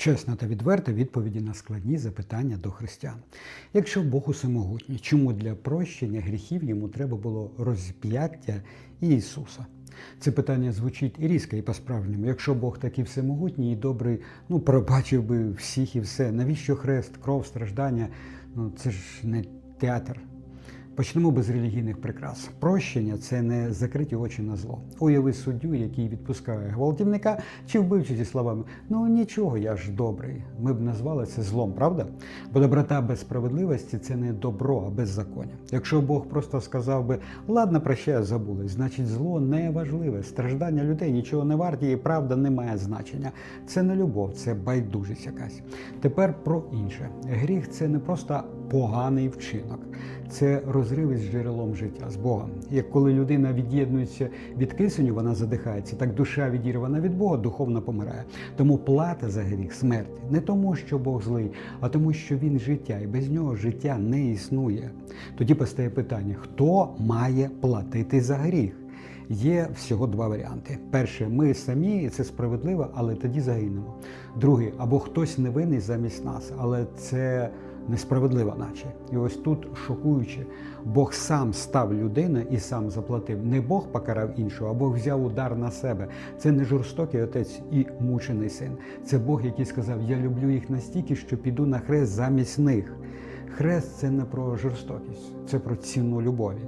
Чесна та відверта відповіді на складні запитання до християн. Якщо Бог усемогутній, чому для прощення гріхів йому треба було розп'яття Ісуса? Це питання звучить і різко, і по-справжньому. Якщо Бог такий всемогутній і добрий, ну пробачив би всіх і все. Навіщо хрест, кров, страждання? Ну це ж не театр. Почнемо без релігійних прикрас. Прощення це не закриті очі на зло. Уяви суддю, який відпускає гвалтівника чи вбивцю зі словами Ну нічого, я ж добрий. Ми б назвали це злом, правда? Бо доброта без справедливості це не добро, а беззаконня. Якщо Бог просто сказав би ладно, прощаю, забули, значить зло не важливе. Страждання людей нічого не варті, і правда не має значення. Це не любов, це байдужість якась. Тепер про інше. Гріх це не просто поганий вчинок, це розрив із джерелом життя з Богом. Як коли людина від'єднується від кисеню, вона задихається, так душа відірвана від Бога, духовно помирає. Тому плата за гріх смерті не тому, що Бог злий, а тому, що він життя, і без нього життя не існує. Тоді постає питання: хто має платити за гріх? Є всього два варіанти. Перше, ми самі, і це справедливо, але тоді загинемо. Другий, або хтось невинний замість нас, але це несправедливо, наче. І ось тут шокуюче. Бог сам став людиною і сам заплатив. Не Бог покарав іншого, а Бог взяв удар на себе. Це не жорстокий отець і мучений син. Це Бог, який сказав: Я люблю їх настільки, що піду на хрест замість них. Хрест це не про жорстокість, це про ціну любові.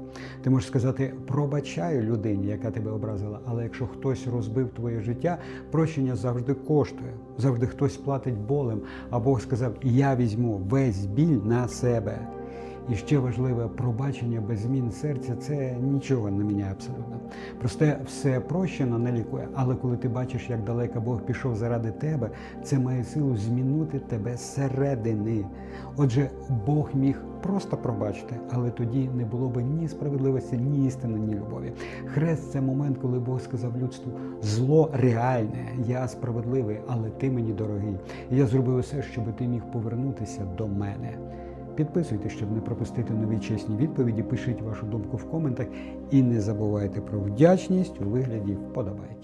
Ти можеш сказати, пробачаю людині, яка тебе образила, але якщо хтось розбив твоє життя, прощення завжди коштує, завжди хтось платить болем. А Бог сказав: Я візьму весь біль на себе. І ще важливе пробачення без змін серця це нічого не міняє абсолютно. Просте все прощено не лікує. Але коли ти бачиш, як далеко Бог пішов заради тебе, це має силу змінити тебе зсередини. Отже, Бог міг просто пробачити, але тоді не було би ні справедливості, ні істини, ні любові. Хрест це момент, коли Бог сказав людству: зло реальне, я справедливий, але ти мені дорогий. І я зробив усе, щоб ти міг повернутися до мене. Підписуйтесь, щоб не пропустити нові чесні відповіді. Пишіть вашу думку в коментах і не забувайте про вдячність у вигляді вподобайки.